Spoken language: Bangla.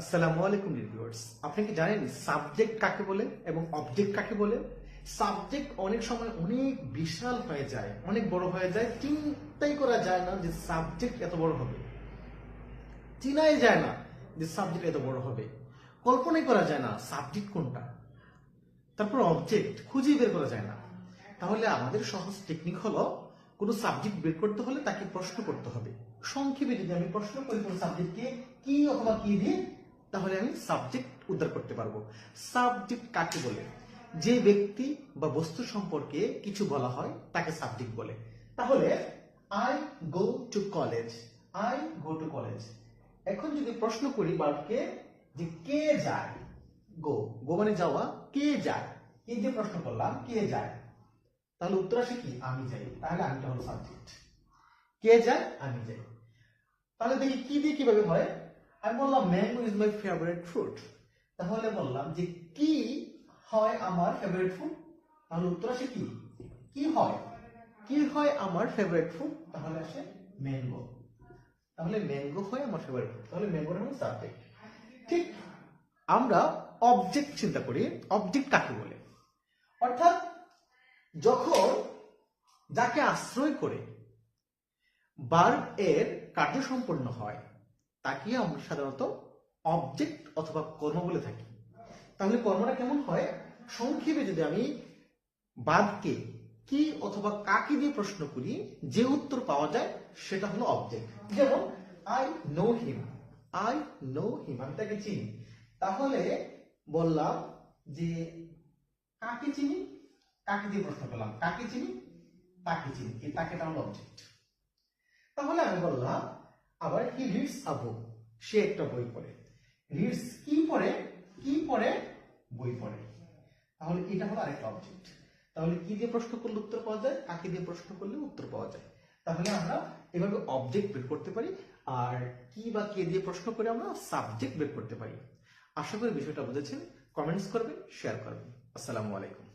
আসসালামু আলাইকুম রিভিউয়ার্স আপনি কি জানেন সাবজেক্ট কাকে বলে এবং অবজেক্ট কাকে বলে? সাবজেক্ট অনেক সময় অনেক বিশাল হয়ে যায়, অনেক বড় হয়ে যায়, চিন্তাই করা যায় না যে সাবজেক্ট এত বড় হবে। চিনাই যায় না যে সাবজেক্ট এত বড় হবে। কল্পনাই করা যায় না সাবজেক্ট কোনটা। তারপর অবজেক্ট খুঁজে বের করা যায় না। তাহলে আমাদের সহজ টেকনিক হলো কোনো সাবজেক্ট বের করতে হলে তাকে প্রশ্ন করতে হবে। সংক্ষেপে যদি আমি প্রশ্ন করি, কোনো সাবজেক্টকে কি অথবা কি দিয়ে তাহলে আমি সাবজেক্ট উদ্ধার করতে পারব। সাবজেক্ট কাকে বলে? যে ব্যক্তি বা বস্তু সম্পর্কে কিছু বলা হয়, তাকে সাবজেক্ট বলে। তাহলে I go to college I go to college এখন যদি প্রশ্ন করি বালকে যে কে যায় গো গো মানে যাওয়া, কে যায়? কে যে প্রশ্ন করলাম, কে যায়? তাহলে উত্তর আসে কি? আমি যাই। তাহলে আমিটা হলো সাবজেক্ট কে যায়? আমি যাই। তাহলে দেখি কি দিয়ে কীভাবে হয়? আমি বললাম mango is my favourite fruit তাহলে বললাম যে, কি হয় আমার ফেভারিট ফুড তাহলে উত্তর আসে কি? কি হয়? কি হয় আমার ফেভারিট ফুড তাহলে আসে ম্যাঙ্গো তাহলে ম্যাঙ্গো হয় আমার ফেভারিট ফুড তাহলে ম্যাঙ্গোর হলো সাবজেক্ট ঠিক আমরা অবজেক্ট চিন্তা করি অবজেক্ট কাকে বলে? অর্থাৎ যখন যাকে আশ্রয় করে বার্ব এর কার্য সম্পন্ন হয় তাকে আমরা সাধারণত অবজেক্ট অথবা কর্ম বলে থাকি। তাহলে কর্মটা কেমন হয়? সংক্ষেপে যদি আমি বাদকে কি অথবা কাকে দিয়ে প্রশ্ন করি, যে উত্তর পাওয়া যায় সেটা হলো অবজেক্ট যেমন I know him I know him আমি তাকে চিনি। তাহলে বললাম যে, কাকে চিনি? কাকে দিয়ে প্রশ্ন করলাম? কাকে চিনি? তাকে চিনি। এই তাকেটা হলো অবজেক্ট তাহলে আমি বললাম আবার হি রিডস আ বুক সে একটা বই পড়ে। রিডস কি পড়ে? কি পড়ে? বই পড়ে। তাহলে এটা হলো আরেকটা অবজেক্ট তাহলে কি দিয়ে প্রশ্ন করলে উত্তর পাওয়া যায়? কাকে দিয়ে প্রশ্ন করলে উত্তর পাওয়া যায়? তাহলে আমরা এভাবে অবজেক্ট বের করতে পারি। আর কি বা কে দিয়ে প্রশ্ন করে আমরা সাবজেক্ট বের করতে পারি। আশা করি বিষয়টা বুঝেছেন। কমেন্টস করবেন শেয়ার করবেন। আসসালামু আলাইকুম।